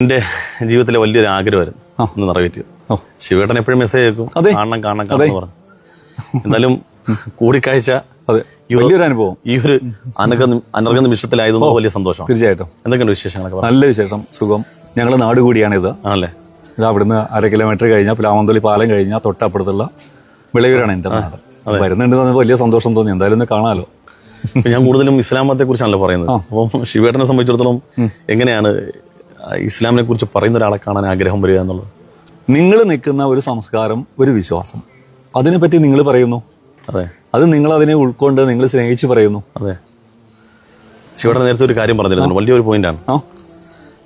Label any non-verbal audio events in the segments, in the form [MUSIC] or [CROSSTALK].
എന്റെ ജീവിതത്തിലെ വലിയൊരു ആഗ്രഹമായിരുന്നു. ഒന്ന് നിറവേറ്റിയത്. ശിവേട്ടൻ എപ്പോഴും മെസ്സേജ് അയക്കും. കാണണം കാണണം കാണണം പറഞ്ഞു. എന്നാലും കൂടിക്കാഴ്ച അതെ. വലിയൊരു അനുഭവം. ഈ ഒരു അനർഘ നിമിഷത്തിലായതുകൊണ്ട് വലിയ സന്തോഷം. തീർച്ചയായിട്ടും. എന്തൊക്കെയുണ്ട് വിശേഷങ്ങളൊക്കെ പറഞ്ഞു നല്ല വിശേഷം. സുഖം. ഞങ്ങൾ നാട് കൂടിയാണിത്. ആണല്ലേ? ഇത് അവിടുന്ന് അര കിലോമീറ്റർ കഴിഞ്ഞാൽ പ്ലാമന്തൊലി പാലം കഴിഞ്ഞാൽ തൊട്ടപ്പുറത്തുള്ള വിളയൂരാണ് എന്റെ നാട്. വരുന്നുണ്ട് എന്ന് വലിയ സന്തോഷം തോന്നി. എന്തായാലും ഒന്ന് കാണാലോ. ഞാൻ കൂടുതലും ഇസ്ലാമത്തെ കുറിച്ചാണല്ലോ പറയുന്നത് അപ്പം ശിവേട്ടനെ സംബന്ധിച്ചിടത്തോളം എങ്ങനെയാണ് ഇസ്ലാമിനെ കുറിച്ച് പറയുന്ന ഒരാളെ കാണാൻ ആഗ്രഹം വരിക എന്നുള്ളത്. നിങ്ങൾ നിൽക്കുന്ന ഒരു സംസ്കാരം ഒരു വിശ്വാസം. അതിനെപ്പറ്റി നിങ്ങൾ പറയുന്നു. അതെ. അത് നിങ്ങൾ അതിനെ ഉൾക്കൊണ്ട് നിങ്ങൾ സ്നേഹിച്ച് പറയുന്നു. അതെ. ശിവടെ നേരത്തെ ഒരു കാര്യം പറഞ്ഞിരുന്നു. വലിയൊരു പോയിന്റാണ്. ആണ്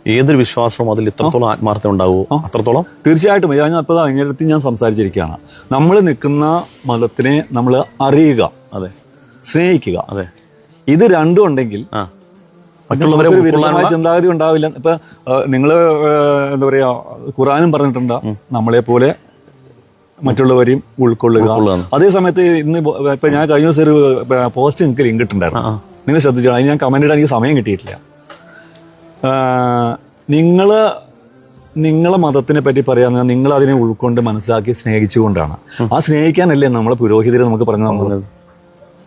ഏതൊരു വിശ്വാസവും അതിൽ ഇത്രത്തോളം ആത്മാർത്ഥം ഉണ്ടാവുമോ അത്രത്തോളം? തീർച്ചയായിട്ടും. ഞാൻ അപ്പോൾ അങ്ങനത്തെ ഞാൻ സംസാരിച്ചിരിക്കുകയാണ്. നമ്മൾ നിൽക്കുന്ന മതത്തിനെ നമ്മൾ അറിയുക അതെ. സ്നേഹിക്കുക. അതെ. ഇത് രണ്ടും ഉണ്ടെങ്കിൽ മറ്റുള്ളവരെ ചിന്താഗതി ഉണ്ടാവില്ല. ഇപ്പൊ നിങ്ങൾ എന്താ പറയാ ഖുറാനും പറഞ്ഞിട്ടുണ്ട്. നമ്മളെ പോലെ മറ്റുള്ളവരെയും ഉൾക്കൊള്ളുക. അതേ സമയത്ത് ഇന്ന് ഇപ്പൊ- ഞാൻ കഴിഞ്ഞ ദിവസം ഒരു പോസ്റ്റ് നിങ്ങൾക്ക് ലിങ്ക് ഇട്ടുണ്ടായിരുന്നു നിങ്ങൾ ശ്രദ്ധിച്ചോ അതിന് ഞാൻ കമന്റ് ഇടാൻ എനിക്ക് സമയം കിട്ടിയിട്ടില്ല. നിങ്ങൾ നിങ്ങൾ നിങ്ങളെ മതത്തിനെ പറ്റി പറയാന്ന് നിങ്ങൾ അതിനെ ഉൾക്കൊണ്ട് മനസ്സിലാക്കി സ്നേഹിച്ചുകൊണ്ടാണ്. ആ സ്നേഹിക്കാനല്ലേ നമ്മളെ പുരോഹിതരെ നമുക്ക് പറഞ്ഞു തന്നത്?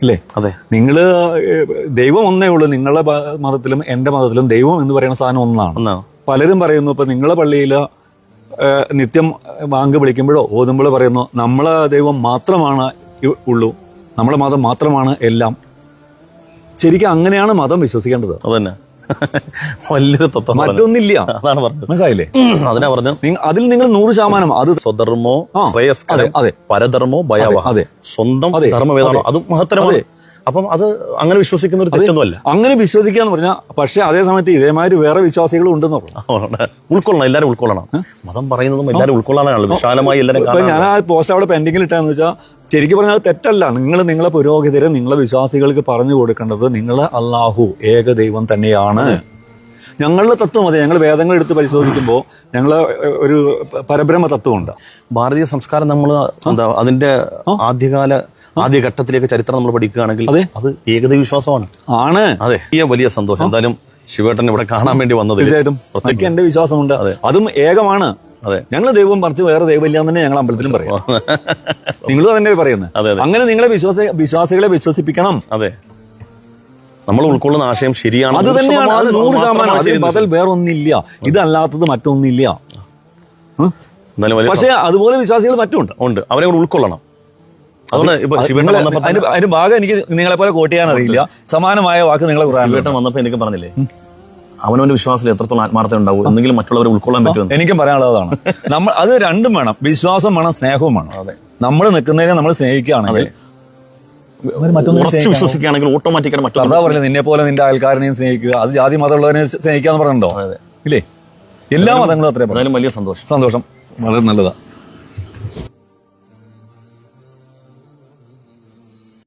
അല്ലേ? അതെ. നിങ്ങൾ ദൈവം ഒന്നേ ഉള്ളൂ. നിങ്ങളുടെ മതത്തിലും എന്റെ മതത്തിലും ദൈവം എന്ന് പറയുന്ന സാധനം ഒന്നാണ്. പലരും പറയുന്നു ഇപ്പൊ നിങ്ങളെ പള്ളിയിൽ നിത്യം വാങ്ക് വിളിക്കുമ്പോഴോ ഓതുമ്പോഴോ പറയുന്നു നമ്മളെ ദൈവം മാത്രമാണ് ഉള്ളൂ. നമ്മളെ മതം മാത്രമാണ് എല്ലാം. ശരിക്കും അങ്ങനെയാണ് മതം വിശ്വസിക്കേണ്ടത്. അതന്നെ. [LAUGHS] വലിയൊരു തത്വം. മറ്റൊന്നില്ല. അതാണ് പറഞ്ഞത്. മനസ്സിലായില്ലേ? അതിനാ പറഞ്ഞു അതിൽ നിങ്ങൾ നൂറ് ശതമാനം അത് സ്വധർമ്മോ ശ്രേയസ്കരം അതെ, അതെ. പരധർമ്മോ ഭയാവഹ. അതെ. സ്വന്തം അതെ, ധർമ്മം ഏതാണോ അത്. മഹത്തരമാണ്. അപ്പം അത് അങ്ങനെ വിശ്വസിക്കുന്ന ഒരു തെറ്റൊന്നുമല്ല. അങ്ങനെ വിശ്വസിക്കുക എന്ന് പറഞ്ഞാൽ പക്ഷേ അതേ സമയത്ത് ഇതേമാതിരി വേറെ വിശ്വാസികളും ഉണ്ടെന്ന് പറഞ്ഞു ഉൾക്കൊള്ളണം എല്ലാവരും ഉൾക്കൊള്ളണം. മതം പറയുന്നതും എല്ലാവരും ഉൾക്കൊള്ളാനാണല്ലോ. വിശാലമായി എല്ലാവരും ഞാൻ ആ പോസ്റ്റ് അവിടെ പെൻഡിങ്ങിൽ ഇട്ടാന്ന് വെച്ചാൽ ശരിക്കും പറഞ്ഞാൽ തെറ്റല്ല. നിങ്ങൾ നിങ്ങളെ പുരോഹിതരെ നിങ്ങളെ വിശ്വാസികൾക്ക് പറഞ്ഞു കൊടുക്കേണ്ടത് നിങ്ങൾ അള്ളാഹു ഏക ദൈവം തന്നെയാണ്. ഞങ്ങളുടെ തത്വം അതെ. ഞങ്ങൾ വേദങ്ങൾ എടുത്ത് പരിശോധിക്കുമ്പോൾ ഞങ്ങൾ ഒരു പരബ്രഹ്മ തത്വമുണ്ട്. ഭാരതീയ സംസ്കാരം നമ്മൾ എന്താ അതിന്റെ ആദ്യകാല ആദ്യഘട്ടത്തിലേക്ക് ചരിത്രം നമ്മൾ പഠിക്കുകയാണെങ്കിൽ അതെ. അത് ഏകത വിശ്വാസമാണ് ആണ്. അതെ. വലിയ സന്തോഷം. എന്തായാലും ശിവേട്ടൻ ഇവിടെ കാണാൻ വേണ്ടി വന്നത് തീർച്ചയായിട്ടും. എന്റെ വിശ്വാസമുണ്ട്. അതെ. അതും ഏകമാണ്. അതെ. ഞങ്ങൾ ദൈവം പറിച്ച് വേറെ ദൈവമില്ല എന്ന് തന്നെ ഞങ്ങൾ അമ്പലത്തിലും പറയും. നിങ്ങളും തന്നെ പറയുന്നത്. അങ്ങനെ നിങ്ങളെ വിശ്വാസ വിശ്വാസികളെ വിശ്വസിപ്പിക്കണം. അതെ. നമ്മൾ ഉൾക്കൊള്ളുന്ന ആശയം ശരിയാണ് അത് തന്നെയാണ്. അത് നൂറ് ശതമാനം. അതിൽ. ബദൽ വേറൊന്നില്ല. ഇതല്ലാത്തത് മറ്റൊന്നില്ല. പക്ഷേ അതുപോലെ വിശ്വാസികൾ മറ്റുണ്ട് ഉണ്ട്. അവരെ കൂടെ ഉൾക്കൊള്ളണം. അതുകൊണ്ട് അതിന് ഭാഗം എനിക്ക് നിങ്ങളെ പോലെ കോട്ട് ചെയ്യാൻ അറിയില്ല. സമാനമായ വാക്ക് നിങ്ങളെ. ശിവേട്ടൻ വന്നപ്പോ എനിക്ക് പറഞ്ഞില്ലേ? അവനവന്റെ വിശ്വാസത്തിൽ എത്രത്തോളം ആത്മാർത്ഥത ഉണ്ടാവും എന്തെങ്കിലും മറ്റുള്ളവരെ ഉൾക്കൊള്ളാൻ പറ്റുമോ എനിക്കും പറയാനുള്ളതാണ്. [LAUGHS] നമ്മൾ അത് രണ്ടും വേണം. വിശ്വാസം വേണം സ്നേഹവും വേണം. നമ്മൾ നിൽക്കുന്നതിനെ നമ്മൾ സ്നേഹിക്കുകയാണെങ്കിൽ ഉറച്ചു. വിശ്വസിക്കുകയാണെങ്കിൽ ഓട്ടോമാറ്റിക്കാണ് നിന്നെ പോലെ നിന്റെ അയൽക്കാരനെയും സ്നേഹിക്കുക. അത് ജാതി മതമുള്ളവരെ സ്നേഹിക്കാന്ന് പറഞ്ഞിട്ടുണ്ടോ? അതെ. ഇല്ലേ? എല്ലാ മതങ്ങളും അത്രയും വലിയ സന്തോഷം. സന്തോഷം. വളരെ നല്ലതാ.